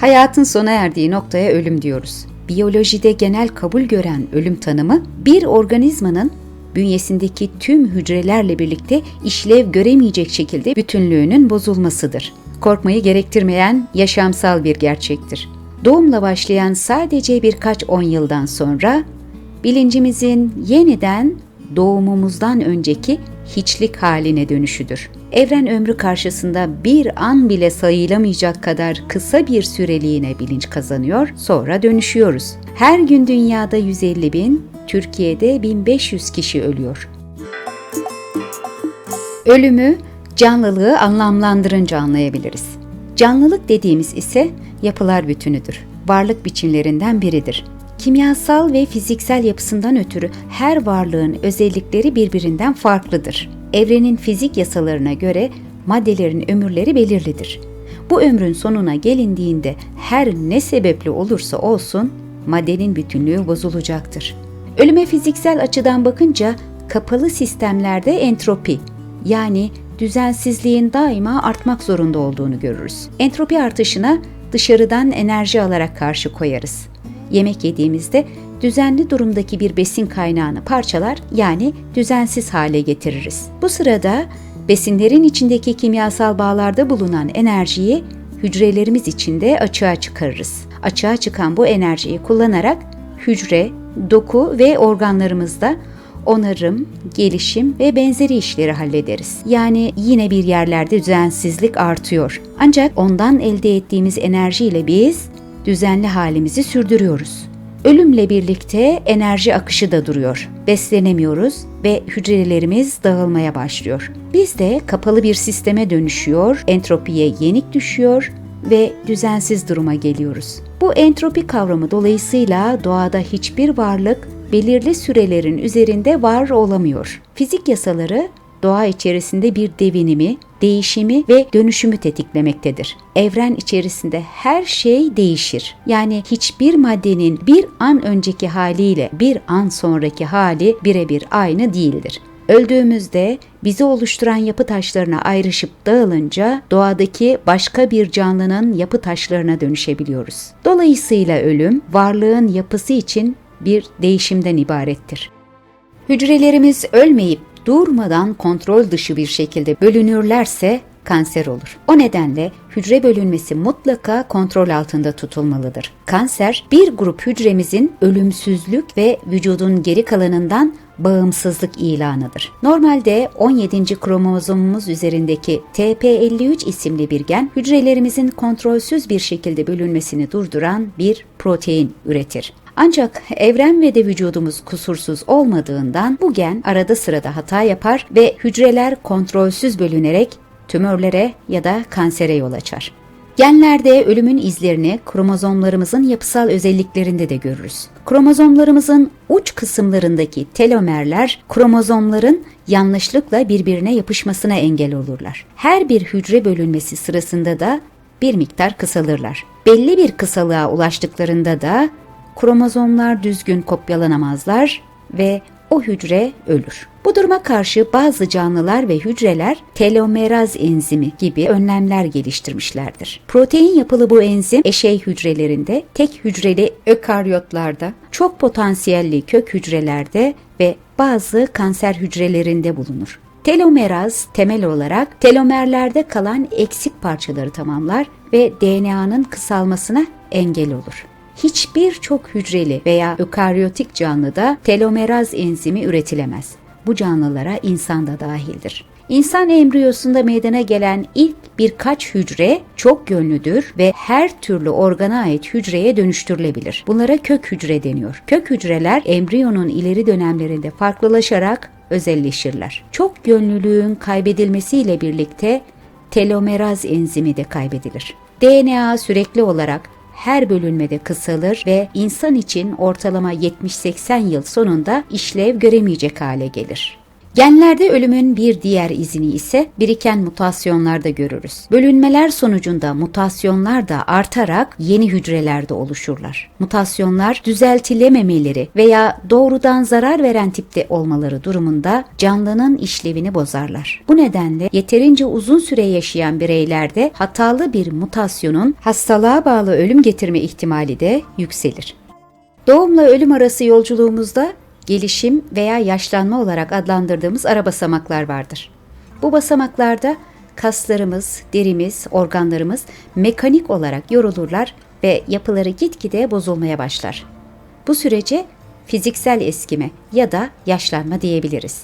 Hayatın sona erdiği noktaya ölüm diyoruz. Biyolojide genel kabul gören ölüm tanımı bir organizmanın bünyesindeki tüm hücrelerle birlikte işlev göremeyecek şekilde bütünlüğünün bozulmasıdır. Korkmayı gerektirmeyen yaşamsal bir gerçektir. Doğumla başlayan sadece birkaç on yıldan sonra bilincimizin yeniden doğumumuzdan önceki hiçlik haline dönüşüdür. Evren ömrü karşısında bir an bile sayılamayacak kadar kısa bir süreliğine bilinç kazanıyor, sonra dönüşüyoruz. Her gün dünyada 150 bin, Türkiye'de 1500 kişi ölüyor. Ölümü canlılığı anlamlandırınca anlayabiliriz. Canlılık dediğimiz ise yapılar bütünüdür. Varlık biçimlerinden biridir. Kimyasal ve fiziksel yapısından ötürü her varlığın özellikleri birbirinden farklıdır. Evrenin fizik yasalarına göre maddelerin ömürleri belirlidir. Bu ömrün sonuna gelindiğinde her ne sebeple olursa olsun maddenin bütünlüğü bozulacaktır. Ölüme fiziksel açıdan bakınca kapalı sistemlerde entropi yani düzensizliğin daima artmak zorunda olduğunu görürüz. Entropi artışına dışarıdan enerji alarak karşı koyarız. Yemek yediğimizde düzenli durumdaki bir besin kaynağını parçalar yani düzensiz hale getiririz. Bu sırada besinlerin içindeki kimyasal bağlarda bulunan enerjiyi hücrelerimiz içinde açığa çıkarırız. Açığa çıkan bu enerjiyi kullanarak hücre, doku ve organlarımızda onarım, gelişim ve benzeri işleri hallederiz. Yani yine bir yerlerde düzensizlik artıyor. Ancak ondan elde ettiğimiz enerjiyle biz düzenli halimizi sürdürüyoruz. Ölümle birlikte enerji akışı da duruyor. Beslenemiyoruz ve hücrelerimiz dağılmaya başlıyor. Biz de kapalı bir sisteme dönüşüyor, entropiye yenik düşüyor ve düzensiz duruma geliyoruz. Bu entropi kavramı dolayısıyla doğada hiçbir varlık belirli sürelerin üzerinde var olamıyor. Fizik yasaları doğa içerisinde bir devinimi, değişimi ve dönüşümü tetiklemektedir. Evren içerisinde her şey değişir. Yani hiçbir maddenin bir an önceki haliyle bir an sonraki hali birebir aynı değildir. Öldüğümüzde bizi oluşturan yapı taşlarına ayrışıp dağılınca doğadaki başka bir canlının yapı taşlarına dönüşebiliyoruz. Dolayısıyla ölüm varlığın yapısı için bir değişimden ibarettir. Hücrelerimiz ölmeyip durmadan kontrol dışı bir şekilde bölünürlerse kanser olur. O nedenle hücre bölünmesi mutlaka kontrol altında tutulmalıdır. Kanser bir grup hücremizin ölümsüzlük ve vücudun geri kalanından bağımsızlık ilanıdır. Normalde 17. kromozomumuz üzerindeki TP53 isimli bir gen hücrelerimizin kontrolsüz bir şekilde bölünmesini durduran bir protein üretir. Ancak evren ve de vücudumuz kusursuz olmadığından bu gen arada sırada hata yapar ve hücreler kontrolsüz bölünerek tümörlere ya da kansere yol açar. Genlerde ölümün izlerini kromozomlarımızın yapısal özelliklerinde de görürüz. Kromozomlarımızın uç kısımlarındaki telomerler kromozomların yanlışlıkla birbirine yapışmasına engel olurlar. Her bir hücre bölünmesi sırasında da bir miktar kısalırlar. Belli bir kısalığa ulaştıklarında da kromozomlar düzgün kopyalanamazlar ve o hücre ölür. Bu duruma karşı bazı canlılar ve hücreler telomeraz enzimi gibi önlemler geliştirmişlerdir. Protein yapılı bu enzim eşey hücrelerinde, tek hücreli ökaryotlarda, çok potansiyelli kök hücrelerde ve bazı kanser hücrelerinde bulunur. Telomeraz temel olarak telomerlerde kalan eksik parçaları tamamlar ve DNA'nın kısalmasına engel olur hiçbir çok hücreli veya ökaryotik canlıda telomeraz enzimi üretilemez. Bu canlılara insan da dahildir. İnsan embriyosunda meydana gelen ilk birkaç hücre çok yönlüdür ve her türlü organa ait hücreye dönüştürülebilir. Bunlara kök hücre deniyor. Kök hücreler embriyonun ileri dönemlerinde farklılaşarak özelleşirler. Çok yönlülüğün kaybedilmesiyle birlikte telomeraz enzimi de kaybedilir. DNA sürekli olarak her bölünmede kısalır ve insan için ortalama 70-80 yıl sonunda işlev göremeyecek hale gelir. Genlerde ölümün bir diğer izini ise biriken mutasyonlarda görürüz. Bölünmeler sonucunda mutasyonlar da artarak yeni hücrelerde oluşurlar. Mutasyonlar düzeltilememeleri veya doğrudan zarar veren tipte olmaları durumunda canlının işlevini bozarlar. Bu nedenle yeterince uzun süre yaşayan bireylerde hatalı bir mutasyonun hastalığa bağlı ölüm getirme ihtimali de yükselir. Doğumla ölüm arası yolculuğumuzda gelişim veya yaşlanma olarak adlandırdığımız ara basamaklar vardır. Bu basamaklarda kaslarımız, derimiz, organlarımız mekanik olarak yorulurlar ve yapıları gitgide bozulmaya başlar. Bu sürece fiziksel eskime ya da yaşlanma diyebiliriz.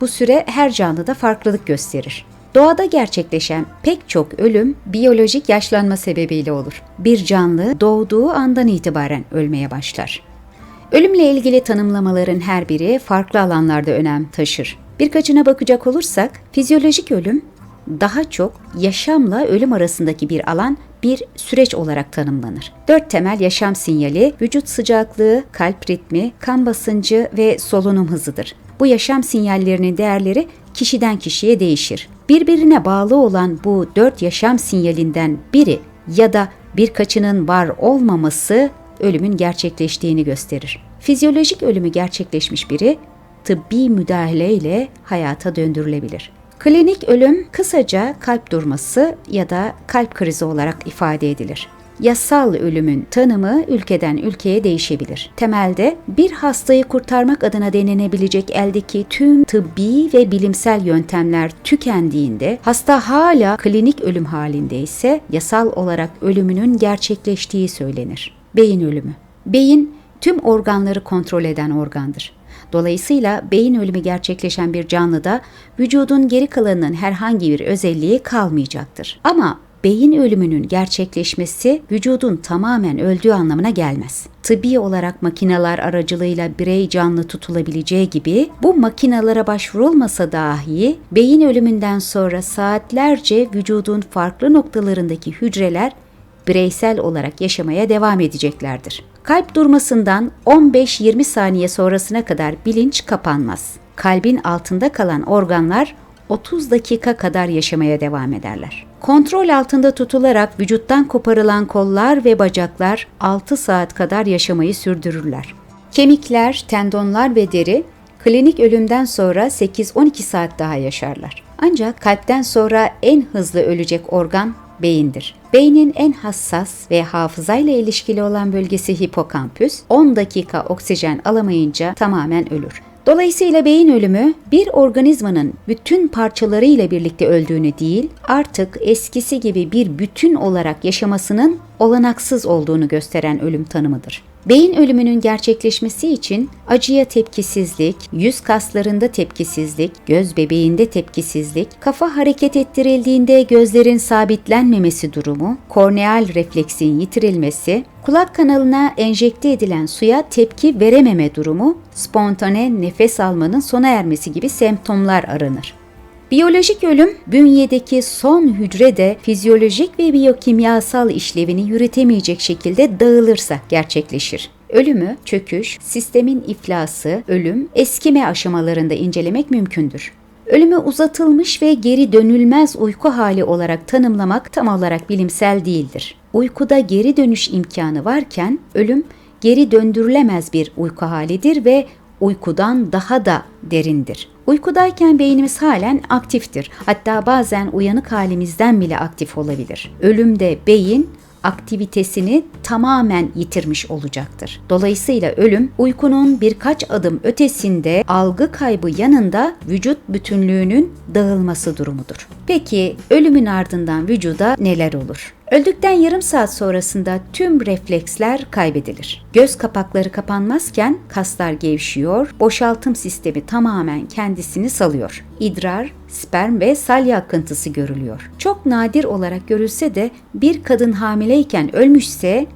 Bu süre her canlıda farklılık gösterir. Doğada gerçekleşen pek çok ölüm biyolojik yaşlanma sebebiyle olur. Bir canlı doğduğu andan itibaren ölmeye başlar. Ölümle ilgili tanımlamaların her biri farklı alanlarda önem taşır. Birkaçına bakacak olursak, fizyolojik ölüm daha çok yaşamla ölüm arasındaki bir alan bir süreç olarak tanımlanır. Dört temel yaşam sinyali vücut sıcaklığı, kalp ritmi, kan basıncı ve solunum hızıdır. Bu yaşam sinyallerinin değerleri kişiden kişiye değişir. Birbirine bağlı olan bu dört yaşam sinyalinden biri ya da birkaçının var olmaması ölümün gerçekleştiğini gösterir. Fizyolojik ölümü gerçekleşmiş biri tıbbi müdahale ile hayata döndürülebilir. Klinik ölüm kısaca kalp durması ya da kalp krizi olarak ifade edilir. Yasal ölümün tanımı ülkeden ülkeye değişebilir. Temelde bir hastayı kurtarmak adına denenebilecek eldeki tüm tıbbi ve bilimsel yöntemler tükendiğinde hasta hala klinik ölüm halinde ise yasal olarak ölümünün gerçekleştiği söylenir. Beyin ölümü. Beyin tüm organları kontrol eden organdır. Dolayısıyla beyin ölümü gerçekleşen bir canlıda vücudun geri kalanının herhangi bir özelliği kalmayacaktır. Ama beyin ölümünün gerçekleşmesi vücudun tamamen öldüğü anlamına gelmez. Tıbbi olarak makineler aracılığıyla birey canlı tutulabileceği gibi bu makinalara başvurulmasa dahi beyin ölümünden sonra saatlerce vücudun farklı noktalarındaki hücreler bireysel olarak yaşamaya devam edeceklerdir. Kalp durmasından 15-20 saniye sonrasına kadar bilinç kapanmaz. Kalbin altında kalan organlar 30 dakika kadar yaşamaya devam ederler. Kontrol altında tutularak vücuttan koparılan kollar ve bacaklar 6 saat kadar yaşamayı sürdürürler. Kemikler, tendonlar ve deri klinik ölümden sonra 8-12 saat daha yaşarlar. Ancak kalpten sonra en hızlı ölecek organ beyindir. Beynin en hassas ve hafızayla ilişkili olan bölgesi hipokampüs 10 dakika oksijen alamayınca tamamen ölür. Dolayısıyla beyin ölümü bir organizmanın bütün parçalarıyla birlikte öldüğünü değil, artık eskisi gibi bir bütün olarak yaşamasının olanaksız olduğunu gösteren ölüm tanımıdır. Beyin ölümünün gerçekleşmesi için acıya tepkisizlik, yüz kaslarında tepkisizlik, göz bebeğinde tepkisizlik, kafa hareket ettirildiğinde gözlerin sabitlenmemesi durumu, korneal refleksin yitirilmesi, kulak kanalına enjekte edilen suya tepki verememe durumu, spontane nefes almanın sona ermesi gibi semptomlar aranır. Biyolojik ölüm, bünyedeki son hücre de fizyolojik ve biyokimyasal işlevini yürütemeyecek şekilde dağılırsa gerçekleşir. Ölümü, çöküş, sistemin iflası, ölüm, eskime aşamalarında incelemek mümkündür. Ölümü uzatılmış ve geri dönülmez uyku hali olarak tanımlamak tam olarak bilimsel değildir. Uykuda geri dönüş imkanı varken ölüm geri döndürülemez bir uyku halidir ve uykudan daha da derindir. Uykudayken beynimiz halen aktiftir. Hatta bazen uyanık halimizden bile aktif olabilir. Ölümde beyin aktivitesini tamamen yitirmiş olacaktır. Dolayısıyla ölüm uykunun birkaç adım ötesinde algı kaybı yanında vücut bütünlüğünün dağılması durumudur. Peki ölümün ardından vücuda neler olur? Öldükten yarım saat sonrasında tüm refleksler kaybedilir. Göz kapakları kapanmazken kaslar gevşiyor, boşaltım sistemi tamamen kendisini salıyor. İdrar, sperm ve salya akıntısı görülüyor. Çok nadir olarak görülse de bir kadın hamileyken ölmüşse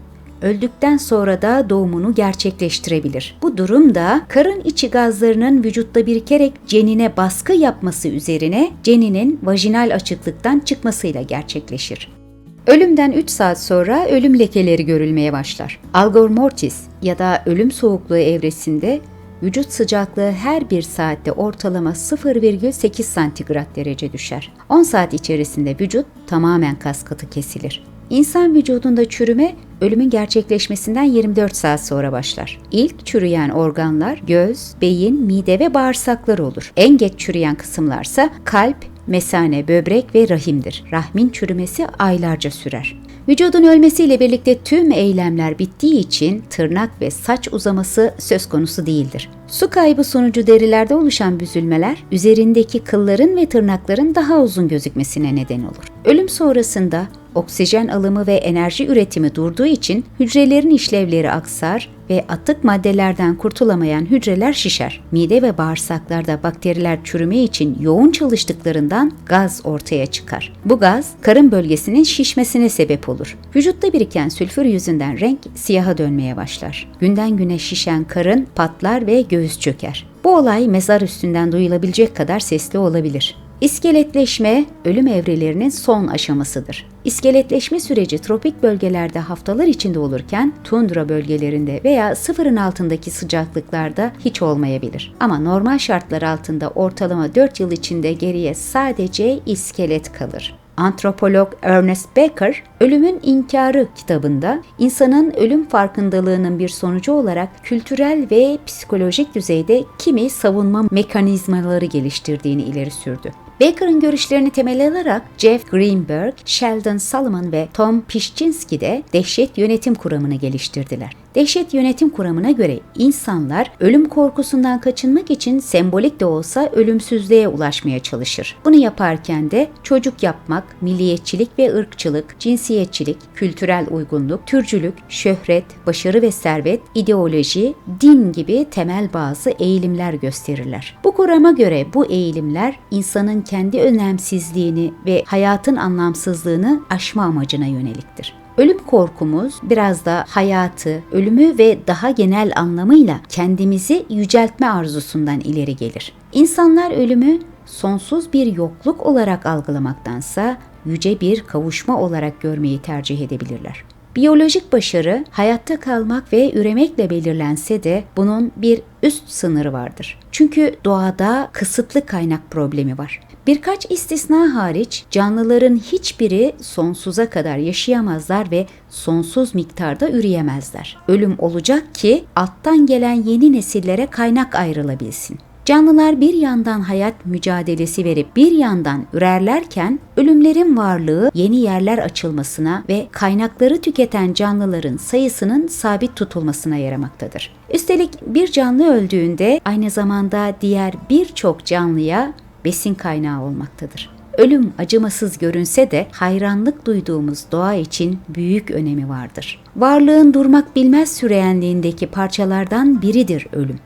öldükten sonra da doğumunu gerçekleştirebilir. Bu durumda karın içi gazlarının vücutta birikerek cenine baskı yapması üzerine ceninin vajinal açıklıktan çıkmasıyla gerçekleşir. Ölümden 3 saat sonra ölüm lekeleri görülmeye başlar. Algor mortis ya da ölüm soğukluğu evresinde vücut sıcaklığı her bir saatte ortalama 0,8 santigrat derece düşer. 10 saat içerisinde vücut tamamen kas katı kesilir. İnsan vücudunda çürüme ölümün gerçekleşmesinden 24 saat sonra başlar. İlk çürüyen organlar göz, beyin, mide ve bağırsaklar olur. En geç çürüyen kısımlarsa kalp, mesane, böbrek ve rahimdir. Rahmin çürümesi aylarca sürer. Vücudun ölmesiyle birlikte tüm eylemler bittiği için tırnak ve saç uzaması söz konusu değildir. Su kaybı sonucu derilerde oluşan büzülmeler, üzerindeki kılların ve tırnakların daha uzun gözükmesine neden olur. Ölüm sonrasında oksijen alımı ve enerji üretimi durduğu için hücrelerin işlevleri aksar ve atık maddelerden kurtulamayan hücreler şişer. Mide ve bağırsaklarda bakteriler çürüme için yoğun çalıştıklarından gaz ortaya çıkar. Bu gaz karın bölgesinin şişmesine sebep olur. Vücutta biriken sülfür yüzünden renk siyaha dönmeye başlar. Günden güne şişen karın patlar ve göğüs çöker. Bu olay mezar üstünden duyulabilecek kadar sesli olabilir. İskeletleşme ölüm evrelerinin son aşamasıdır. İskeletleşme süreci tropik bölgelerde haftalar içinde olurken tundra bölgelerinde veya sıfırın altındaki sıcaklıklarda hiç olmayabilir. Ama normal şartlar altında ortalama 4 yıl içinde geriye sadece iskelet kalır. Antropolog Ernest Becker, Ölümün İnkarı kitabında insanın ölüm farkındalığının bir sonucu olarak kültürel ve psikolojik düzeyde kimi savunma mekanizmaları geliştirdiğini ileri sürdü. Baker'ın görüşlerini temel alarak Jeff Greenberg, Sheldon Solomon ve Tom Pishchinsky de dehşet yönetim kuramını geliştirdiler. Dehşet yönetim kuramına göre insanlar ölüm korkusundan kaçınmak için sembolik de olsa ölümsüzlüğe ulaşmaya çalışır. Bunu yaparken de çocuk yapmak, milliyetçilik ve ırkçılık, cinsiyetçilik, kültürel uygunluk, türcülük, şöhret, başarı ve servet, ideoloji, din gibi temel bazı eğilimler gösterirler. Bu kurama göre bu eğilimler insanın kendi önemsizliğini ve hayatın anlamsızlığını aşma amacına yöneliktir. Ölüm korkumuz biraz da hayatı, ölümü ve daha genel anlamıyla kendimizi yüceltme arzusundan ileri gelir. İnsanlar ölümü sonsuz bir yokluk olarak algılamaktansa yüce bir kavuşma olarak görmeyi tercih edebilirler. Biyolojik başarı hayatta kalmak ve üremekle belirlense de bunun bir üst sınırı vardır. Çünkü doğada kısıtlı kaynak problemi var. Birkaç istisna hariç canlıların hiçbiri sonsuza kadar yaşayamazlar ve sonsuz miktarda üreyemezler. Ölüm olacak ki alttan gelen yeni nesillere kaynak ayrılabilsin. Canlılar bir yandan hayat mücadelesi verip bir yandan ürerlerken ölümlerin varlığı yeni yerler açılmasına ve kaynakları tüketen canlıların sayısının sabit tutulmasına yaramaktadır. Üstelik bir canlı öldüğünde aynı zamanda diğer birçok canlıya besin kaynağı olmaktadır. Ölüm acımasız görünse de hayranlık duyduğumuz doğa için büyük önemi vardır. Varlığın durmak bilmez süreyenliğindeki parçalardan biridir ölüm.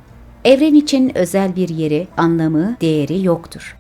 Evren için özel bir yeri, anlamı, değeri yoktur.